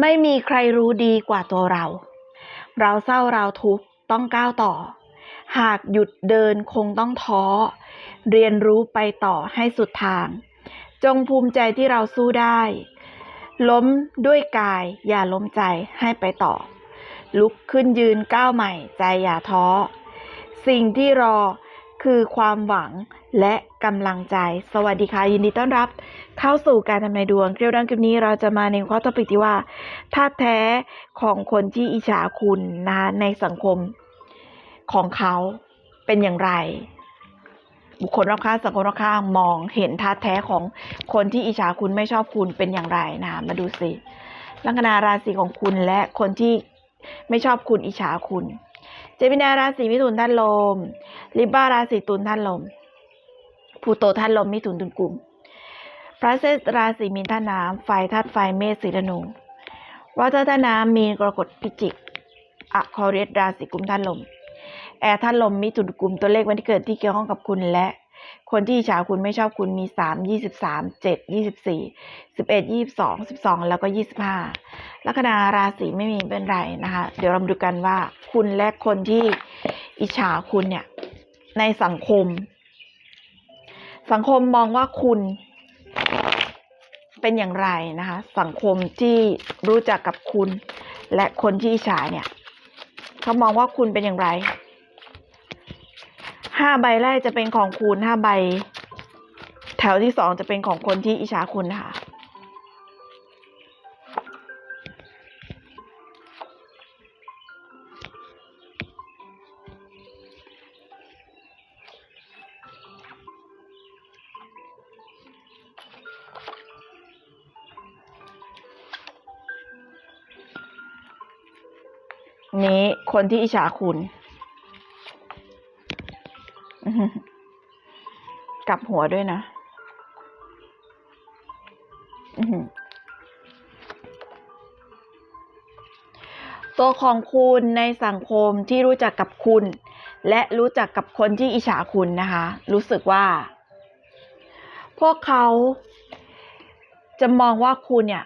ไม่มีใครรู้ดีกว่าตัวเรา เราเศร้าเราทุกข์ต้องก้าวต่อ หากหยุดเดินคงต้องท้อ เรียนรู้ไปต่อให้สุดทาง จงภูมิใจที่เราสู้ได้ ล้มด้วยกายอย่าล้มใจให้ไปต่อ ลุกขึ้นยืนก้าวใหม่ใจอย่าท้อ สิ่งที่รอ คือความหวังและกำลังใจ สวัสดีค่ะ ยินดีต้อนรับ เข้าสู่การทำนายดวงเรียวดังคลิปนี้เราจะมาในข้อตปิกที่ว่าท่าตุแท้ของคนที่อิจฉาคุณนะในสังคมของเขาเป็นอย่างไร บุคคลรอบข้างสังคมรอบข้างมองเห็นท่าตุแท้ของคนที่อิจฉาคุณไม่ชอบคุณเป็นอย่างไรนะมาดูสิลัคนาราศีของคุณและคนที่ไม่ชอบคุณอิจฉาคุณ เจมินาราศีมิถุนท่านลมลิบ้าราศีตุลท่านลมภูโตท่านลมมิถุนตุลกลุ่มพระเซสราศีมีนท่านน้ำไฟธาตุไฟเมษสีธนูวัตท่านน้ำมีนกรกฎพิจิกอะคอเรียสราศีกุมท่านลมแอร์ท่านลมมิถุนกลุ่มตัวเลขวันที่เกิดที่เกี่ยวข้องกับคุณและ คนที่อิจฉาคุณไม่ชอบคุณมีสามยี่สิบสามเจ็ดยี่สิบสี่สิบเอ็ดยี่สิบสองสิบสองแล้วก็ยี่สิบห้าลัคนาราศีไม่มีเป็นไรนะคะ เดี๋ยวเรามาดูกันว่าคุณและคนที่อิจฉาคุณเนี่ย ในสังคม สังคมมองว่าคุณเป็นอย่างไรนะคะ สังคมที่รู้จักกับคุณ และคนที่อิจฉาเนี่ยเขามองว่าคุณเป็นอย่างไร ห้าใบแรกจะเป็นของคุณห้าใบ แถวที่สองจะเป็นของคนที่อิจฉาคุณค่ะ นี้คนที่อิจฉาคุณ กลับหัวด้วยนะตัวของคุณในสังคมที่รู้จักกับคุณ และรู้จักกับคนที่อิจฉาคุณนะคะ รู้สึกว่า พวกเขาจะมองว่าคุณเนี่ย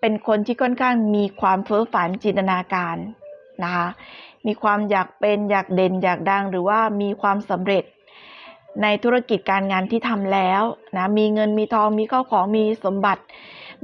เป็นคนที่ค่อนข้างมีความเพ้อฝันจินตนาการนะคะ มีความอยากเป็นอยากเด่นอยากดังหรือว่ามีความสำเร็จ ในธุรกิจการงานที่ทำแล้วนะมีเงินมีทองมีข้าวของมีสมบัติ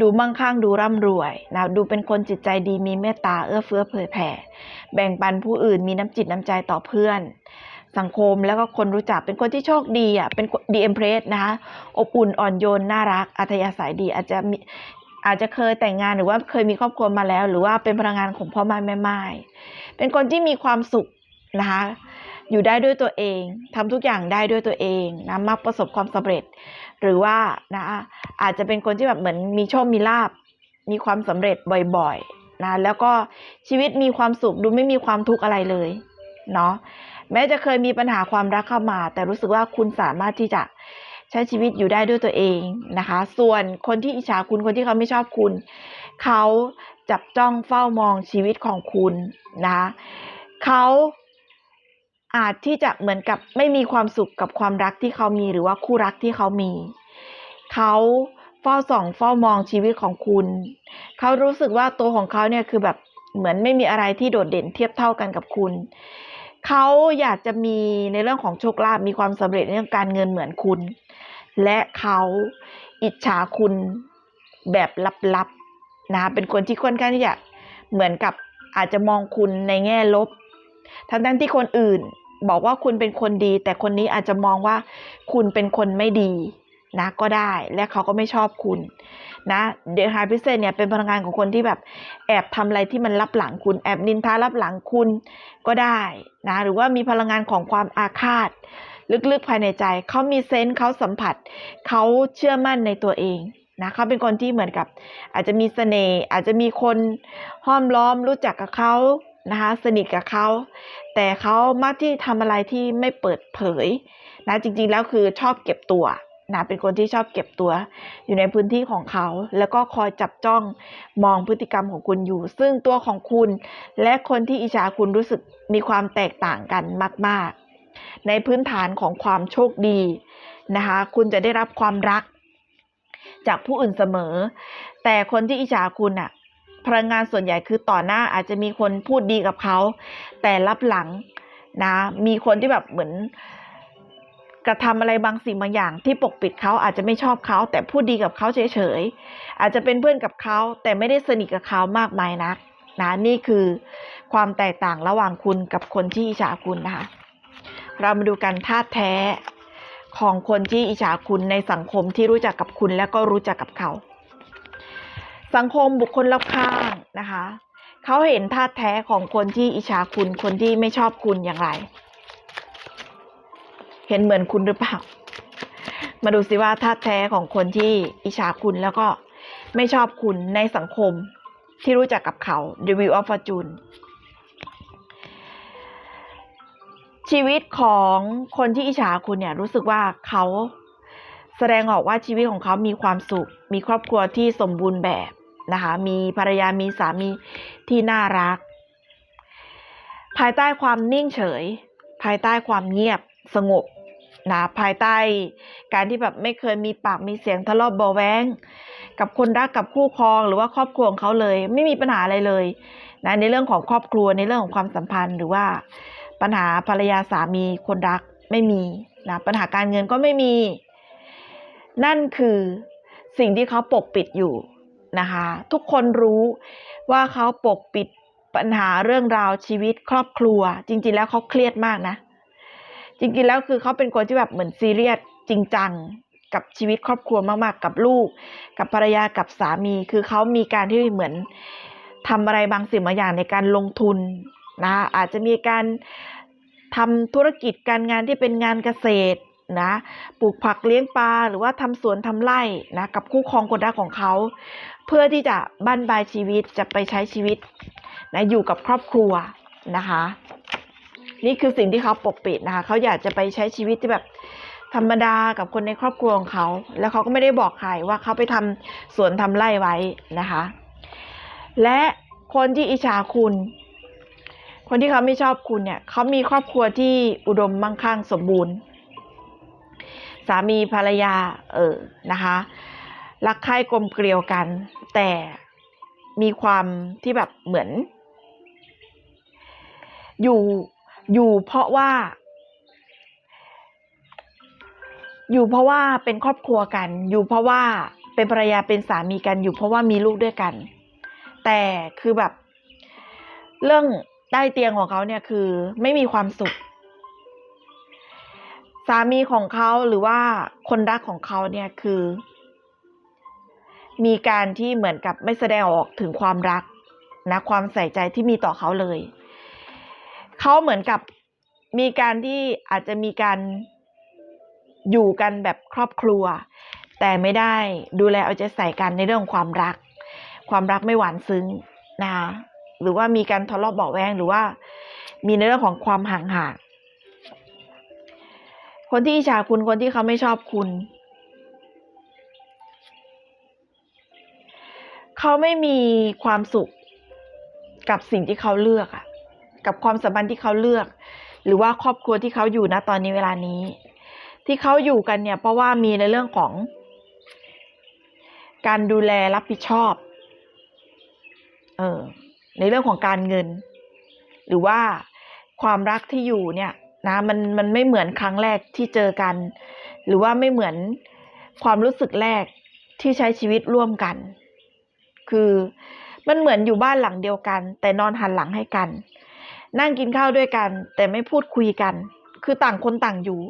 ดูมั่งคั่งดูร่ำรวยนะดูเป็นคนจิตใจดีมีเมตตาเอื้อเฟื้อเผยแผ่ แบ่งปันผู้อื่นมีน้ำจิตน้ำใจต่อเพื่อน สังคมแล้วก็คนรู้จักเป็นคนที่โชคดีอะเป็นดีเอ็มเพรสนะคะอบอุ่นอ่อนโยนน่ารักอัธยาศัยดีอาจจะมีอาจจะเคยแต่งงานหรือว่าเคยมีครอบครัวมาแล้ว หรือว่าเป็นพลังงานของพ่อแม่แม่ไม้เป็นคนที่มีความสุขนะคะ อยู่ได้ด้วยตัวเองทำทุกอย่างได้ด้วยตัวเองนะมักประสบความสำเร็จ หรือว่านะอาจจะเป็นคนที่แบบเหมือนมีโชคมีลาบมีความสำเร็จบ่อยๆนะแล้วก็ชีวิตมีความสุขดูไม่มีความทุกข์อะไรเลยเนาะแม้จะเคยมีปัญหาความรักเข้ามา แต่รู้สึกว่าคุณสามารถที่จะใช้ชีวิตอยู่ได้ด้วยตัวเองนะคะ ส่วนคนที่อิจฉาคุณคนที่เขาไม่ชอบคุณ เขาจับจ้องเฝ้ามองชีวิตของคุณนะเขา อาจที่จะเหมือนกับไม่มีความสุขกับความรักที่เขามีหรือว่าคู่รักที่เขามี เขาเฝ้าส่องเฝ้ามองชีวิตของคุณ เขารู้สึกว่าตัวของเขาเนี่ยคือแบบเหมือนไม่มีอะไรที่โดดเด่นเทียบเท่ากันกับคุณ เขาอยากจะมีในเรื่องของโชคลาภมีความสำเร็จในเรื่องการเงินเหมือนคุณ และเขาอิจฉาคุณแบบลับๆนะเป็นคนที่ค่อนข้างที่จะเหมือนกับอาจจะมองคุณในแง่ลบ ทั้งทั้งที่คนอื่นบอกว่าคุณเป็นคนดี แต่คนนี้อาจจะมองว่าคุณเป็นคนไม่ดีนะก็ได้และเขาก็ไม่ชอบคุณนะเดอะไฮพิเศษเนี่ยเป็นพลังงานของคนที่แบบแอบทำอะไรที่มันลับหลังคุณแอบนินทาลับหลังคุณก็ได้นะหรือว่ามีพลังงานของความอาฆาต ลึกๆภายในใจ เขามีเซนส์เขาสัมผัส เขาเชื่อมั่นในตัวเองนะเขาเป็นคนที่เหมือนกับ อาจจะมีเสน่ห์อาจจะมีคนห้อมล้อมรู้จักกับเขา นะคะ สนิทกับเขา แต่เขามักที่ทำอะไรที่ไม่เปิดเผยนะจริงๆแล้วคือชอบเก็บตัวนะเป็นคนที่ชอบเก็บตัวอยู่ในพื้นที่ของเขา แล้วก็คอยจับจ้องมองพฤติกรรมของคุณอยู่ ซึ่งตัวของคุณและคนที่อิจฉาคุณรู้สึกมีความแตกต่างกันมาก ๆ ในพื้นฐานของความโชคดีนะคะคุณจะได้รับความรักจากผู้อื่นเสมอ แต่คนที่อิจฉาคุณอะ พลังงานส่วนใหญ่คือต่อหน้าอาจจะมีคนพูดดีกับเขา แต่รับหลังนะ มีคนที่แบบเหมือน กระทำอะไรบางสิ่งบางอย่าง ที่ปกปิดเขาอาจจะไม่ชอบเขาแต่พูดดีกับเขาเฉยๆอาจจะเป็นเพื่อนกับเขาแต่ไม่ได้สนิทกับเขามากมายนักนะนี่คือความแตกต่างระหว่างคุณกับคนที่อิจฉาคุณนะคะเรามาดูกันธาตุแท้ของคนที่อิจฉาคุณในสังคมที่รู้จักกับคุณและก็รู้จักกับเขา สังคมบุคคลรอบข้างนะคะ เขาเห็นธาแท้ของคนที่อิจฉาคุณคนที่ไม่ชอบคุณอย่างไร เห็นเหมือนคุณหรือเปล่า มาดูสิว่าธาแท้ของคนที่อิจฉาคุณแล้วก็ไม่ชอบคุณในสังคมที่รู้จักกับเขา The Wheel of Fortune ชีวิตของคนที่อิจฉาคุณเนี่ยรู้สึกว่าเขาแสดงออกว่าชีวิตของเขามีความสุข มีครอบครัวที่สมบูรณ์แบบ นะคะ มีภรรยามีสามีที่น่ารัก ภายใต้ความนิ่งเฉย ภายใต้ความเงียบสงบนะภายใต้การที่แบบไม่เคยมีปากมีเสียงทะเลาะเบาแวงกับคนรักกับคู่ครองหรือว่าครอบครัวของเขาเลย ไม่มีปัญหาอะไรเลยนะในเรื่องของครอบครัวในเรื่องของความสัมพันธ์ หรือว่าปัญหาภรรยาสามีคนรักไม่มีนะปัญหาการเงินก็ไม่มี นั่นคือสิ่งที่เขาปกปิดอยู่ นะคะ ทุกคนรู้ว่าเขาปกปิดปัญหาเรื่องราวชีวิตครอบครัว จริง ๆ แล้วเขาเครียดมากนะ จริง ๆ แล้วคือเขาเป็นคนที่แบบเหมือนซีเรียสจริงจังกับชีวิตครอบครัวมาก ๆ กับลูก กับภรรยากับสามี คือเขามีการที่เหมือนทำอะไรบางสิ่งบางอย่างในการลงทุนนะอาจจะมีการทำธุรกิจการงานที่เป็นงานเกษตรนะปลูกผักเลี้ยงปลาหรือว่าทำสวนทำไร่นะกับคู่ครองคนรักของเขา เพื่อที่จะบั้นปลายชีวิตจะไปใช้ชีวิตนะอยู่กับครอบครัวนะคะ นี่คือสิ่งที่เขาปกปิดนะคะเขาอยากจะไปใช้ชีวิตที่แบบธรรมดากับคนในครอบครัวของเขา แล้วเขาก็ไม่ได้บอกใครว่าเขาไปทำสวนทำไร่ไว้นะคะ และคนที่อิจฉาคุณ คนที่เขาไม่ชอบคุณเนี่ยเขามีครอบครัวที่อุดมมั่งคั่งสมบูรณ์ สามีภรรยาเออนะคะ รักใคร่กลมเกลียวกัน แต่มีความที่แบบเหมือน อยู่อยู่เพราะว่า อยู่เพราะว่าเป็นครอบครัวกัน อยู่เพราะว่าเป็นภรรยาเป็นสามีกันอยู่เพราะว่ามีลูกด้วยกัน แต่คือแบบ เรื่องใต้เตียงของเขาเนี่ยคือไม่มีความสุข สามีของเขาหรือว่าคนรักของเขาเนี่ยคือ มีการที่เหมือนกับไม่แสดงออกถึงความรักนะความใส่ใจที่มีต่อเขาเลย เขาเหมือนกับมีการที่อาจจะมีการอยู่กันแบบครอบครัว แต่ไม่ได้ดูแลเอาใจใส่กันในเรื่องความรัก ความรักไม่หวานซึ้งนะคะหรือว่ามีการทะเลาะเบาแวงหรือว่า มีในเรื่องของความห่างห่างคนที่อิจฉาคุณคนที่เขาไม่ชอบคุณ เขาไม่มีความสุขกับสิ่งที่เขาเลือกอะกับความสัมพันธ์ที่เขาเลือก หรือว่าครอบครัวที่เขาอยู่นะตอนนี้เวลานี้ ที่เขาอยู่กันเนี่ย เพราะว่ามีในเรื่องของ การดูแลรับผิดชอบ เออในเรื่องของการเงิน หรือว่าความรักที่อยู่เนี่ยนะมันมันไม่เหมือนครั้งแรกที่เจอกัน หรือว่าไม่เหมือนความรู้สึกแรกที่ใช้ชีวิตร่วมกัน คือ มันเหมือนอยู่บ้านหลังเดียวกัน แต่นอนหันหลังให้กัน นั่งกินข้าวด้วยกัน แต่ไม่พูดคุยกัน คือต่างคนต่างอยู่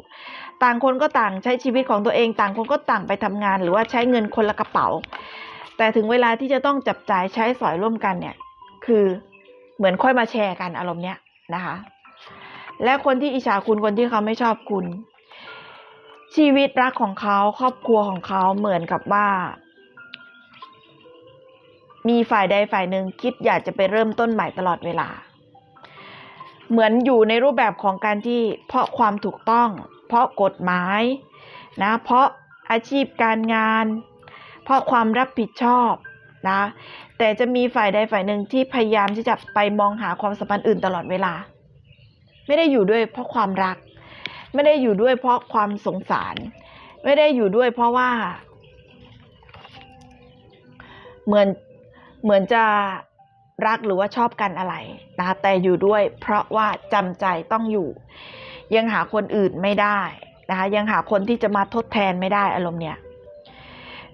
ต่างคนก็ต่างใช้ชีวิตของตัวเอง ต่างคนก็ต่างไปทำงาน หรือว่าใช้เงินคนละกระเป๋า แต่ถึงเวลาที่จะต้องจับจ่ายใช้สอยร่วมกันเนี่ย คือเหมือนค่อยมาแชร์กันอารมณ์เนี้ยนะคะ และคนที่อิจฉาคุณคนที่เขาไม่ชอบคุณชีวิตรักของเขาครอบครัวของเขาเหมือนกับว่า มีฝ่ายใดฝ่ายหนึ่งคิดอยากจะไปเริ่มต้นใหม่ตลอดเวลา เหมือนอยู่ในรูปแบบของการที่เพราะความถูกต้อง เพราะกฎหมายนะเพราะอาชีพการงาน เพราะความรับผิดชอบนะแต่จะมีฝ่ายใดฝ่ายหนึ่งที่พยายามที่จะไปมองหาความสัมพันธ์อื่นตลอดเวลา ไม่ได้อยู่ด้วยเพราะความรัก ไม่ได้อยู่ด้วยเพราะความสงสาร ไม่ได้อยู่ด้วยเพราะว่า เหมือน เหมือนจะรักหรือว่าชอบกันอะไรนะคะแต่อยู่ด้วยเพราะว่าจำใจต้องอยู่ ยังหาคนอื่นไม่ได้นะคะยังหาคนที่จะมาทดแทนไม่ได้อารมณ์เนี้ย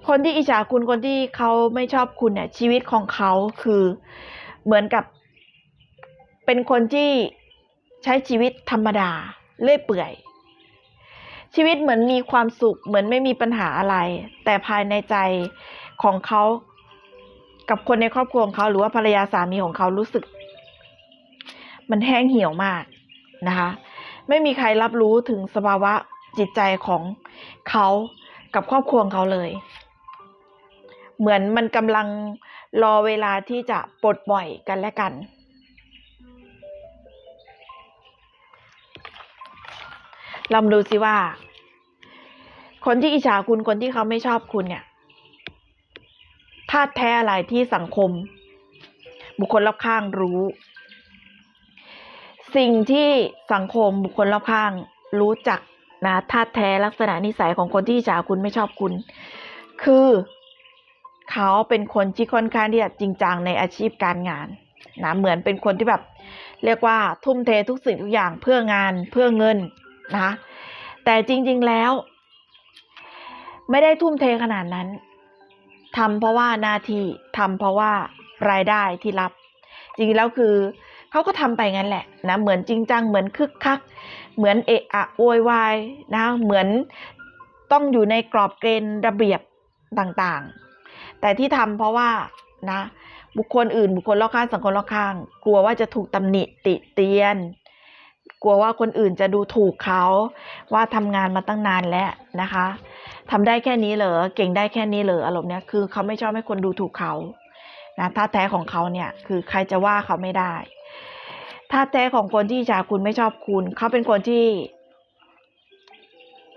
คนที่อิจฉาคุณคนที่เขาไม่ชอบคุณเนี่ยชีวิตของเขาคือเหมือนกับ เป็นคนที่ใช้ชีวิตธรรมดาเลื่อยเปื่อย ชีวิตเหมือนมีความสุขเหมือนไม่มีปัญหาอะไร แต่ภายในใจของเขา กับคนในครอบครัวของเขาหรือว่าภรรยาสามีของเขารู้สึก มันแห้งเหี่ยวมากนะคะ ไม่มีใครรับรู้ถึงสภาวะจิตใจของเขากับครอบครัวของเขาเลย เหมือนมันกำลังรอเวลาที่จะปลดปล่อยกันและกัน ลองดูสิว่า คนที่อิจฉาคุณคนที่เขาไม่ชอบคุณเนี่ย ธาตุแท้อะไรที่สังคม บุคคลรอบข้างรู้ สิ่งที่สังคมบุคคลรอบข้างรู้จักนะธาตุแท้ลักษณะนิสัยของคนที่จฉาคุณไม่ชอบคุณ คือเขาเป็นคนที่ค่อนข้างที่จะจริงจังในอาชีพการงานนะเหมือนเป็นคนที่แบบ เรียกว่าทุ่มเททุกสิ่งทุกอย่างเพื่องานเพื่อเงินนะแต่จริง ๆแล้ว ไม่ได้ทุ่มเทขนาดนั้น ทำเพราะว่าหน้าที่ทำเพราะว่ารายได้ที่รับ จริงๆแล้วคือเขาก็ทำไปงั้นแหละนะเหมือนจริงจังเหมือนคึกคัก เหมือนเอะอะโวยวายนะเหมือนต้องอยู่ในกรอบเกณฑ์ระเบียบต่างๆ แต่ที่ทำเพราะว่านะบุคคลอื่น บุคคลรอบข้างสังคมรอบข้าง กลัวว่าจะถูกตำหนิติเตียน กลัวว่าคนอื่นจะดูถูกเขาว่าทำงานมาตั้งนานแล้วนะคะ ทำได้แค่นี้เหรอเก่งได้แค่นี้เหรออารมณ์เนี้ยคือเขาไม่ชอบให้คนดูถูกเขานะท่าแท้ของเขาเนี่ยคือใครจะว่าเขาไม่ได้ท่าแท้ของคนที่อิจฉาคุณไม่ชอบคุณ เขาเป็นคนที่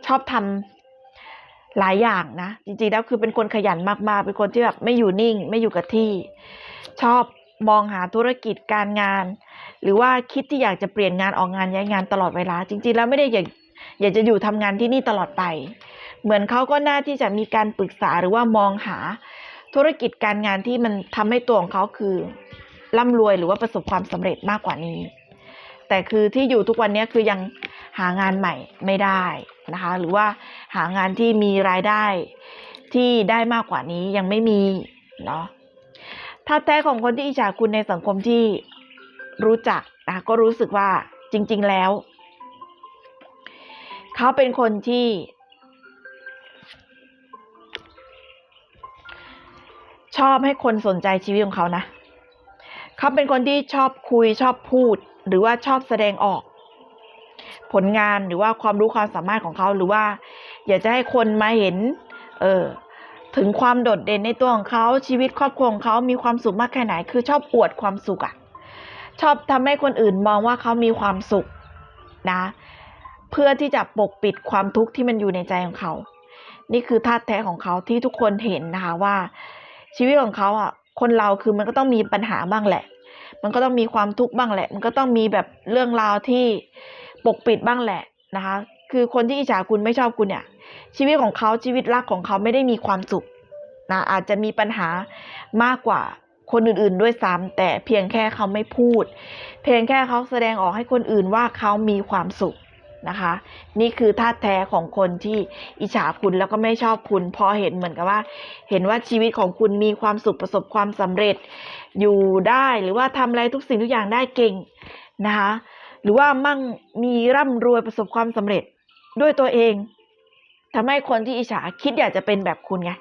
ชอบทำหลายอย่างนะจริงๆแล้วคือเป็นคนขยันมากๆ เป็นคนที่แบบไม่อยู่นิ่ง ไม่อยู่กับที่ ชอบมองหาธุรกิจการงาน หรือว่าคิดที่อยากจะเปลี่ยนงานออกงานย้ายงานตลอดเวลา จริง ๆ แล้วไม่ได้อยากอยากจะอยู่ทำงานที่นี่ตลอดไป เหมือนเขาก็น่าที่จะมีการปรึกษาหรือว่ามองหาธุรกิจการงานที่มันทำให้ตัวของเขาคือร่ำรวยหรือว่าประสบความสำเร็จมากกว่านี้ แต่คือที่อยู่ทุกวันนี้คือยังหางานใหม่ไม่ได้นะคะหรือว่าหางานที่มีรายได้ที่ได้มากกว่านี้ยังไม่มีเนาะถ้าแท้ของคนที่อิจฉาคุณในสังคมที่รู้จักนะก็รู้สึกว่าจริง ๆแล้ว เขาเป็นคนที่ ชอบให้คนสนใจชีวิตของเขานะ เขาเป็นคนที่ชอบคุยชอบพูด หรือว่าชอบแสดงออก ผลงานหรือว่าความรู้ความสามารถของเขาหรือว่า อยากจะให้คนมาเห็น เออถึงความโดดเด่นในตัวของเขาชีวิตครอบครัวของเขามีความสุขมากแค่ไหน คือชอบอวดความสุขอะชอบทำให้คนอื่นมองว่าเขามีความสุขนะ เพื่อที่จะปกปิดความทุกข์ที่มันอยู่ในใจของเขา นี่คือธาตุแท้ของเขาที่ทุกคนเห็นนะคะว่า ชีวิตของเขาอะ คนเราคือมันก็ต้องมีปัญหาบ้างแหละ มันก็ต้องมีความทุกข์บ้างแหละ มันก็ต้องมีแบบเรื่องราวที่ปกปิดบ้างแหละนะคะ คือคนที่อิจฉาคุณไม่ชอบคุณเนี่ย ชีวิตของเขาชีวิตรักของเขาไม่ได้มีความสุขนะอาจจะมีปัญหามากกว่าคนอื่นๆด้วยซ้ำแต่เพียงแค่เขาไม่พูด เพียงแค่เขาแสดงออกให้คนอื่นว่าเขามีความสุข นะคะ นี่คือธาแท้ของคนที่อิจฉาคุณแล้วก็ไม่ชอบคุณ พอเห็นเหมือนกับว่า เห็นว่าชีวิตของคุณมีความสุขประสบความสำเร็จอยู่ได้หรือว่าทำอะไรทุกสิ่งทุกอย่างได้เก่งนะคะหรือว่ามั่งมีร่ำรวยประสบความสำเร็จด้วยตัวเองทำให้คนที่อิจฉาคิดอยากจะเป็นแบบคุณไง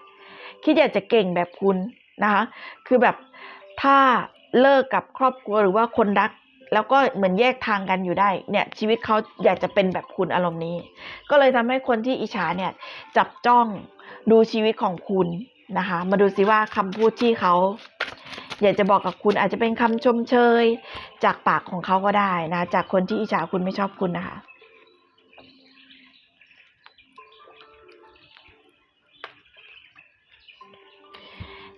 คิดอยากจะเก่งแบบคุณนะคะคือแบบถ้าเลิกกับครอบครัวหรือว่าคนรัก แล้วก็เหมือนแยกทางกันอยู่ได้เนี่ยชีวิตเขาอยากจะเป็นแบบคุณอารมณ์นี้ ก็เลยทำให้คนที่อิจฉาเนี่ยจับจ้องดูชีวิตของคุณนะคะ มาดูซิว่าคำพูดที่เขาอยากจะบอกกับคุณอาจจะเป็นคำชมเชย จากปากของเขาก็ได้นะจากคนที่อิจฉาคุณไม่ชอบคุณนะคะ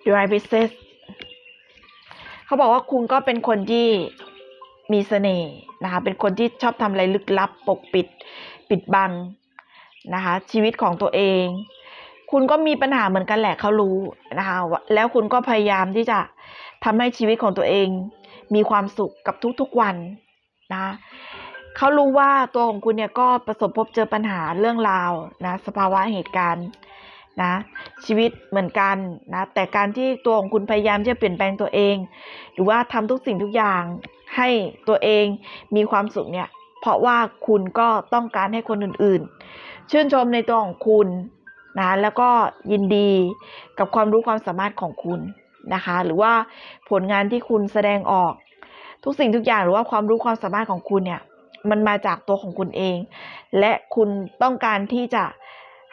d r i v e s e s เขาบอกว่าคุณก็เป็นคนที่ มีเสน่ห์นะคะเป็นคนที่ชอบทำอะไรลึกลับ ปกปิดปิดบังนะคะชีวิตของตัวเอง คุณก็มีปัญหาเหมือนกันแหละเขารู้นะคะแล้วคุณก็พยายามที่จะทำให้ชีวิตของตัวเอง มีความสุขกับทุกๆวันนะเขารู้ว่าตัวของคุณเนี่ยก็ประสบพบเจอปัญหาเรื่องราวนะสภาวะเหตุการณ์นะชีวิตเหมือนกันนะแต่การที่ตัวของคุณพยายามจะเปลี่ยนแปลงตัวเอง หรือว่าทำทุกสิ่งทุกอย่าง ให้ตัวเองมีความสุขเนี่ย เพราะว่าคุณก็ต้องการให้คนอื่นๆ ชื่นชมในตัวของคุณนะแล้วก็ยินดีกับความรู้ความสามารถของคุณนะคะ หรือว่าผลงานที่คุณแสดงออก ทุกสิ่งทุกอย่างหรือว่าความรู้ความสามารถของคุณเนี่ยมันมาจากตัวของคุณเอง และคุณต้องการที่จะ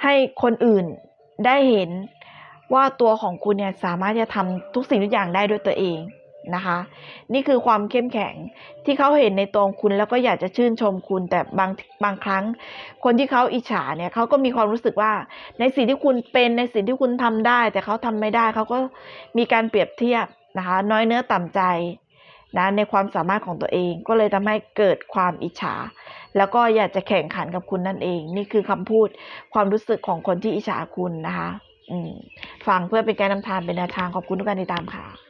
ให้คนอื่นได้เห็นว่าตัวของคุณเนี่ยสามารถจะทำทุกสิ่งทุกอย่างได้ด้วยตัวเอง นะคะ นี่คือความเข้มแข็งที่เขาเห็นในตัวคุณแล้วก็อยากจะชื่นชมคุณ แต่บางบางครั้ง คนที่เขาอิจฉาเนี่ยเขาก็มีความรู้สึกว่า ในสิ่งที่คุณเป็นในสิ่งที่คุณทำได้ แต่เขาทำไม่ได้เขาก็มีการเปรียบเทียบนะคะ น้อยเนื้อต่ำใจนะในความสามารถของตัวเองก็เลยทำให้เกิดความอิจฉา แล้วก็อยากจะแข่งขันกับคุณนั่นเอง นี่คือคำพูดความรู้สึกของคนที่อิจฉาคุณนะคะฟังเพื่อเป็นการนำทางเป็นแนวทางขอบคุณทุกการติดตามค่ะ